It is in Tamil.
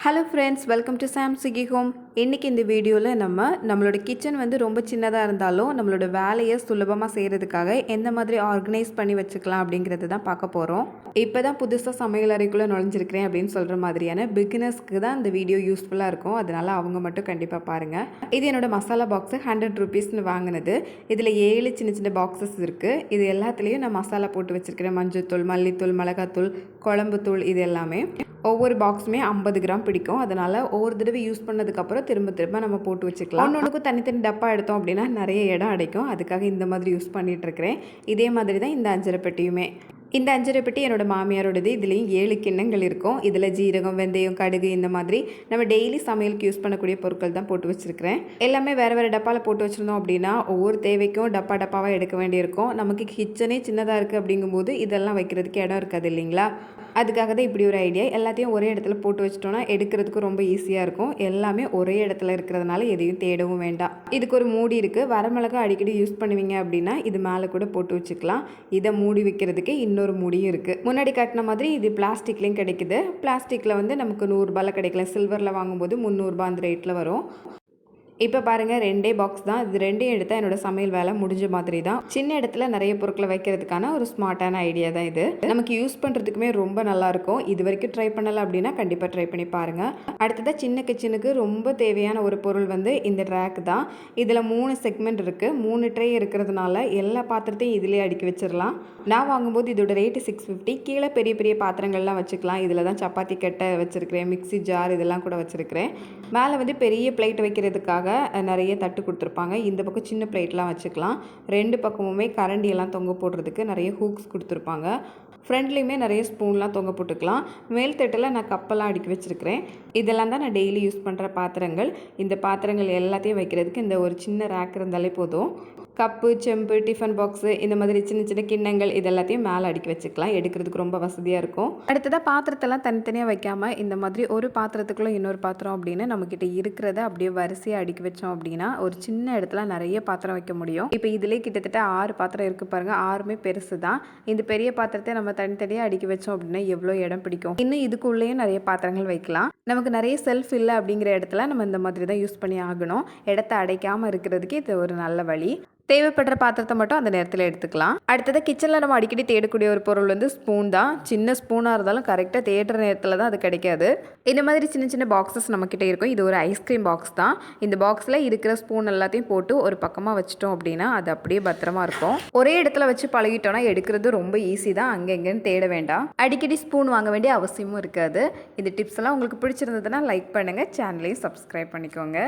ஹலோ ஃப்ரெண்ட்ஸ் வெல்கம் டு சாம் சிகி ஹோம் இன்றைக்கி இந்த வீடியோவில் நம்ம நம்மளோட கிச்சன் வந்து ரொம்ப சின்னதாக இருந்தாலும் நம்மளோட வேலையை சுலபமாக செய்கிறதுக்காக எந்த மாதிரி ஆர்கனைஸ் பண்ணி வச்சுக்கலாம் அப்படிங்கிறது தான் பார்க்க போகிறோம் இப்போ தான் புதுசாக சமையல் அறைக்குள்ளே நுழைஞ்சிருக்கிறேன் அப்படின்னு சொல்கிற மாதிரியான பிகினர்ஸ்க்கு தான் இந்த வீடியோ யூஸ்ஃபுல்லாக இருக்கும். அதனால் அவங்க மட்டும் கண்டிப்பாக பாருங்கள் இது என்னோட மசாலா பாக்ஸு ஹண்ட்ரட் ருபீஸ்னு வாங்கினது. இதில் ஏழு சின்ன சின்ன பாக்ஸஸ் இருக்குது இது எல்லாத்துலேயும் நான் மசாலா போட்டு வச்சுருக்கிறேன். மஞ்சள்தூள் மல்லித்தூள் மிளகாத்தூள் குழம்புத்தூள் இது எல்லாமே. ஒவ்வொரு பாக்ஸுமே ஐம்பது கிராம் பிடிக்கும். அதனால் ஒவ்வொரு தடவை யூஸ் பண்ணதுக்கப்புறம் திரும்ப திரும்ப நம்ம போட்டு வச்சுக்கலாம். ஒன்னொன்றுக்கும் தனித்தனி டப்பா எடுத்தோம் அப்படின்னா நிறைய இடம் அடைக்கும். அதுக்காக இந்த மாதிரி யூஸ் பண்ணிகிட்ருக்கிறேன் இதே மாதிரி தான் இந்த அஞ்சரை பெட்டியுமே. இந்த அஞ்சரை பெட்டி என்னோட மாமியாரோடது. இதுலேயும் ஏழு கிண்ணங்கள் இருக்கும். இதில் ஜீரகம் வெந்தயம் கடுகு இந்த மாதிரி நம்ம டெய்லி சமையலுக்கு யூஸ் பண்ணக்கூடிய பொருட்கள் தான் போட்டு வச்சுருக்கிறேன். எல்லாமே வேறு வேறு டப்பாவில் போட்டு வச்சுருந்தோம் அப்படின்னா ஒவ்வொரு தேவைக்கும் டப்பா டப்பாவாக எடுக்க வேண்டியிருக்கும். நமக்கு கிச்சனே சின்னதாக இருக்குது அப்படிங்கும்போது இதெல்லாம் வைக்கிறதுக்கு இடம் இருக்காது இல்லைங்களா? அதுக்காக தான் இப்படி ஒரு ஐடியா எல்லாத்தையும் ஒரே இடத்துல போட்டு வச்சிட்டோம்னா எடுக்கிறதுக்கு ரொம்ப ஈஸியாக இருக்கும். எல்லாமே ஒரே இடத்துல இருக்கிறதுனால எதையும் தேடவும் வேண்டாம். இதுக்கு ஒரு மூடி இருக்குது வரமிளகா அடிக்கடி யூஸ் பண்ணுவீங்க அப்படின்னா இது மேலே கூட போட்டு வச்சுக்கலாம். இதை மூடி வைக்கிறதுக்கு இன்னொரு முடியும் இருக்குது முன்னாடி காட்டின மாதிரி இது பிளாஸ்டிக்லேயும் கிடைக்குது. பிளாஸ்டிக்கில் வந்து நமக்கு நூறுரூபாயில் கிடைக்கல. சில்வரில் வாங்கும்போது முந்நூறுரூபா அந்த ரேட்டில் வரும். இப்போ பாருங்கள் ரெண்டே பாக்ஸ் தான். இது ரெண்டையும் எடுத்தால் என்னோட சமையல் வேலை முடிஞ்ச மாதிரி தான். சின்ன இடத்துல நிறைய பொருட்களை வைக்கிறதுக்கான ஒரு ஸ்மார்ட்டான ஐடியா தான் இது. நமக்கு யூஸ் பண்ணுறதுக்குமே ரொம்ப நல்லாயிருக்கும் இது வரைக்கும் ட்ரை பண்ணலை அப்படின்னா கண்டிப்பாக ட்ரை பண்ணி பாருங்கள் அடுத்ததாக சின்ன கிச்சனுக்கு ரொம்ப தேவையான ஒரு பொருள் வந்து இந்த ரேக் தான். இதில் மூணு செக்மெண்ட் இருக்குது மூணு ட்ரே இருக்கிறதுனால எல்லா பாத்திரத்தையும் இதிலே அடுக்கி வச்சிடலாம். நான் வாங்கும்போது இதோட ரேட்டு சிக்ஸ் ஃபிஃப்டி கீழே பெரிய பெரிய பாத்திரங்கள்லாம் வச்சுக்கலாம். இதில் தான் சப்பாத்தி கட்டை வச்சுருக்கிறேன். மிக்ஸி ஜார் இதெல்லாம் கூட வச்சுருக்கிறேன். மேலே வந்து பெரிய பிளேட் வைக்கிறதுக்காக நிறைய தட்டு கொடுத்துருப்பாங்க. இந்த பக்கம் சின்ன பிளேட்லாம் வச்சுக்கலாம். ரெண்டு பக்கமுமே கரண்டியெல்லாம் தொங்க போடுறதுக்கு நிறைய ஹூக்ஸ் கொடுத்துருப்பாங்க. ஃப்ரண்ட்லேயுமே நிறைய ஸ்பூன்லாம் தொங்க போட்டுக்கலாம். மேல் தட்டில் நான் கப்பெல்லாம் அடுக்கி வச்சுருக்கிறேன். இதெல்லாம் தான் நான் டெய்லி யூஸ் பண்ணுற பாத்திரங்கள். இந்த பாத்திரங்கள் எல்லாத்தையும் வைக்கிறதுக்கு இந்த ஒரு சின்ன ரேக் இருந்தாலே போதும். கப்பு செம்பு டிஃபன் பாக்ஸு இந்த மாதிரி சின்ன சின்ன கிண்ணங்கள் இது எல்லாத்தையும் மேலே அடுக்கி வச்சுக்கலாம். எடுக்கிறதுக்கு ரொம்ப வசதியாக இருக்கும். அடுத்ததாக பாத்திரத்தெல்லாம் தனித்தனியாக வைக்காமல் இந்த மாதிரி ஒரு பாத்திரத்துக்குள்ளே இன்னொரு பாத்திரம் அப்படின்னு நம்மக்கிட்ட இருக்கிறத அப்படியே வரிசையாக அடுக்கி வச்சோம் அப்படின்னா ஒரு சின்ன இடத்துல நிறைய பாத்திரம் வைக்க முடியும். இப்போ இதிலே கிட்டத்தட்ட ஆறு பாத்திரம் இருக்குது பாருங்கள் ஆறுமே பெருசு தான் இந்த பெரிய பாத்திரத்தை நம்ம தனித்தனியாக அடுக்கி வச்சோம் அப்படின்னா எவ்வளோ இடம் பிடிக்கும்? இன்னும் இதுக்குள்ளேயும் நிறைய பாத்திரங்கள் வைக்கலாம். நமக்கு நிறைய செல்ஃப் இல்லை அப்படிங்கிற இடத்துல நம்ம இந்த மாதிரி தான் யூஸ் பண்ணி ஆகணும். இடத்த அடைக்காமல் இருக்கிறதுக்கு இது ஒரு நல்ல வழி. தேவைப்படுற பாத்திரத்தை மட்டும் அந்த நேரத்தில் எடுத்துக்கலாம். அடுத்தது கிச்சனில் நம்ம அடிக்கடி தேடக்கூடிய ஒரு பொருள் வந்து ஸ்பூன் தான். சின்ன ஸ்பூனாக இருந்தாலும் கரெக்டாக தேடுற நேரத்தில் தான் அது கிடைக்காது. இந்த மாதிரி சின்ன சின்ன பாக்ஸஸ் நம்மக்கிட்ட இருக்கும். இது ஒரு ஐஸ்கிரீம் பாக்ஸ் தான். இந்த பாக்ஸில் இருக்கிற ஸ்பூன் எல்லாத்தையும் போட்டு ஒரு பக்கமாக வச்சிட்டோம் அப்படின்னா அது அப்படியே பத்திரமா இருக்கும். ஒரே இடத்துல வச்சு பழகிட்டோம்னா எடுக்கிறது ரொம்ப ஈஸி தான். அங்கே எங்கேன்னு தேட வேண்டாம். அடிக்கடி ஸ்பூன் வாங்க வேண்டிய அவசியமும் இருக்காது. இந்த டிப்ஸ் எல்லாம் உங்களுக்கு பிடிச்சிருந்ததுன்னா லைக் பண்ணுங்கள் சேனலையும் சப்ஸ்கிரைப் பண்ணிக்கோங்க.